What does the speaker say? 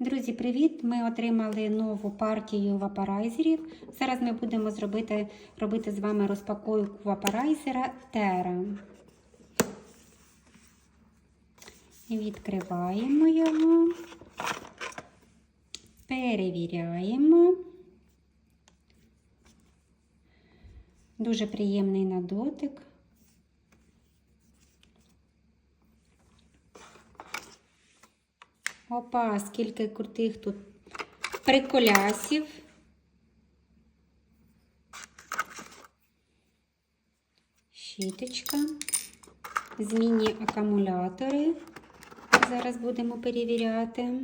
Друзі, привіт! Ми отримали нову партію вапорайзерів. Зараз ми будемо зробити, робити з вами розпаковку вапорайзера Terra. Відкриваємо його, перевіряємо. Дуже приємний на дотик. Опа, скільки крутих тут приколясів. Щіточка, змінні акумулятори. Зараз будемо перевіряти.